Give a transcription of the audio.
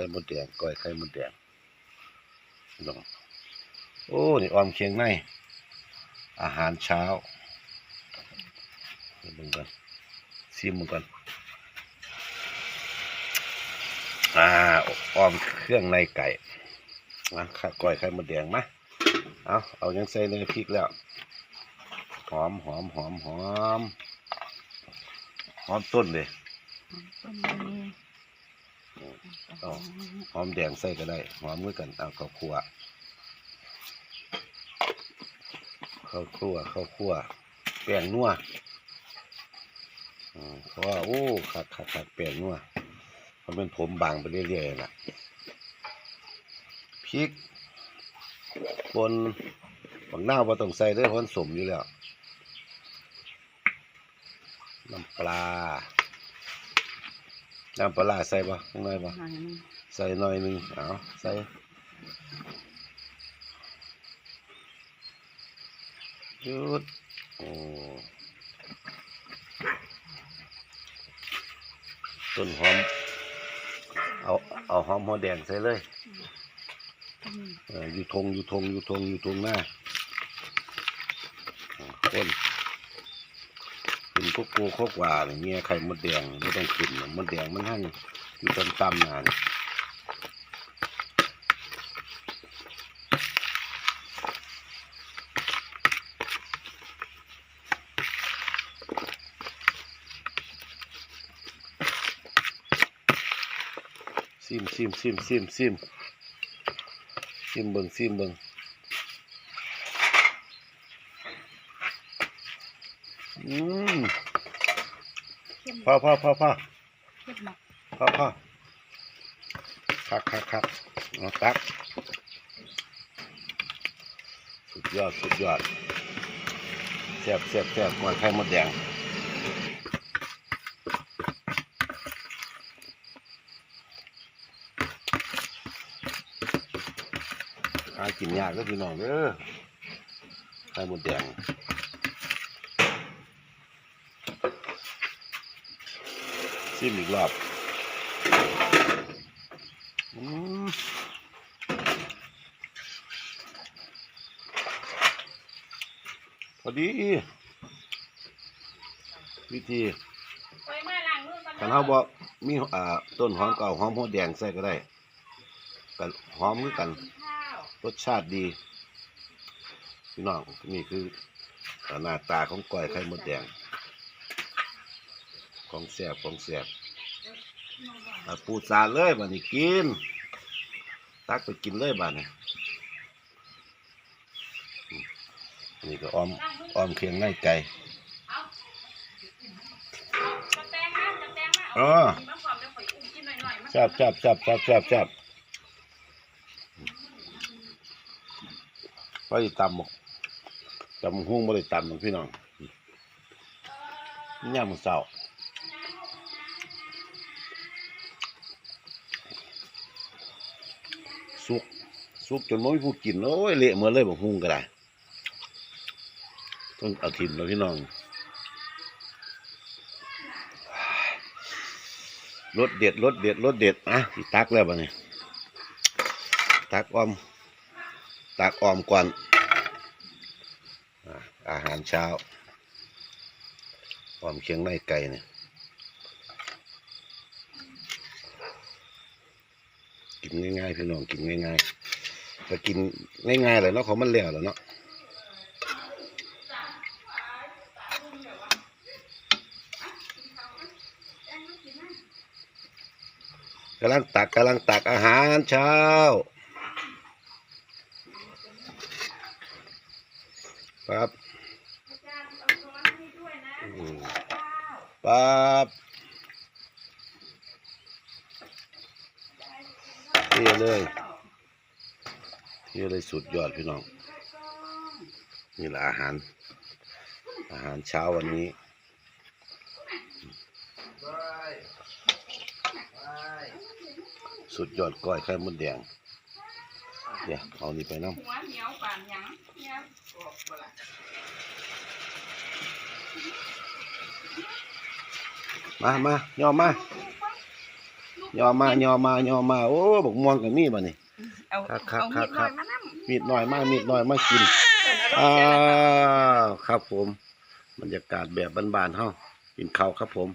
ข่มดแดงก้อยไข่มดแดงพี่น้องโอ้นี่ออมเคียงในอาหารเช้าเดี๋ยวมึงกันซิมมึงกันอ่าออมเครื่องในไก่มาข้าก้อยไข่มดแดงมาเอาเอายังใส่ในพริกแล้ว หอมหอมหอมหอมหอมต้นเลยต้นนี้ เอาหอมแดงใส่ก็ได้หอมมือกันเอาข้าวคั่วข้าวคั่วข้าวคั่วแป้งนัวเพราะว่าโอ้ขัดขัดขัดแป้งนัวมันเป็นผมบางไปเรื่อยๆล่ะพริกบนบักหน้าวบ่ต้องใส่ด้อเพราะมันสมอยู่แล้ว น้ำปลา น้ำปลาร้าใส่บ่ข้างในบ่หน่อยหนึงใส่หน่อยหนึ่งเอาใส่ยุดโอ้ต้นหอม เอา เอาหอมหัวแดงใส่เลยอืมเอออยู่ทงอยู่ทงอยู่ทงอยู่ทงหน้าอ่าคน ขึ้นกุ๊กกูโคกว่าอย่างเงี้ยไข่มดแดงไม่ต้องขึ้นมดแดงมันหั่งอยู่ต่ำนานซิมซิมซิมซิมซิมซิมเบิงซิมเบิงอืม พ่อพ่อพ่อพ่อเข้มมากพ่อพ่อคักคักคักเอาตัก สุดยอด สุดยอดแซ่บแซ่บแซ่บกวนไข่มดแดงหากินยากก็พี่น้องเด้อไข่มดแดง ซิมอีกรอบอืมพอดี วิธีไว้มาล้างมือก่อนคันเขาบอกมีอ่าต้นหอมเก่าหอมหัวแดงใส่ก็ได้กันหอมคือกันข้าวรสชาติดีพี่น้องนี่คืออ่าหน้าตาของก้อยไข่มดแดง ของแสบของแสบอ่าปูสาดเลยบัดนี้กิน ตักไปกินเลยบัดนี้อืมนี่ก็อ้อมอ้อมเคียงในไก่จะแตงนะจะแตงมาอ๋อกินมะพร้าวเดี๋ยวข่อยอุ้มกินหน่อยๆมันจับจับจับจับจับจับไปตำบอกตำหุ้งบ่ได้ตำหรอกพี่น้องย่ามอเสา สุกสุกจนไม่มีผู้กินโอ้ยเละเมื่อเลยบอกหุ้งก็ได้ต้องเอาทิมแล้วพี่น้องรสเด็ดรสเด็ดรสเด็ดอะตักแล้วบ่เนี่ยตักออม ตักออมก่อนอะอาหารเช้าออมเคียงในไก่เนี่ย กินง่ายๆพี่น้องกินง่ายๆก็กินง่ายๆเลยเนาะของมันแล้วแหล้วเนาะกำลังตักกำลังตักอาหารเช้าครับอืมปั๊บ ที่เลยเที่เลยสุดยอดพี่น้อง นี่แหละอาหาร อาหารเช้าวันนี้สุดยอดก้อยไข่มดแดง เดี๋ยวเอานี่ไปน้ำหัวเหนียวปานหยังมา มาย่อมา ย่อมาย่อมาย่อมา โอ้บักม่วงก็มีบ่นี่ เอาครับครับเอาครับมีดหน่อยมานั่งมีดน้อยมามีดน้อยมากินอ้าวครับผม บรรยากาศแบบบ้านๆเฮากินข้าวครับผม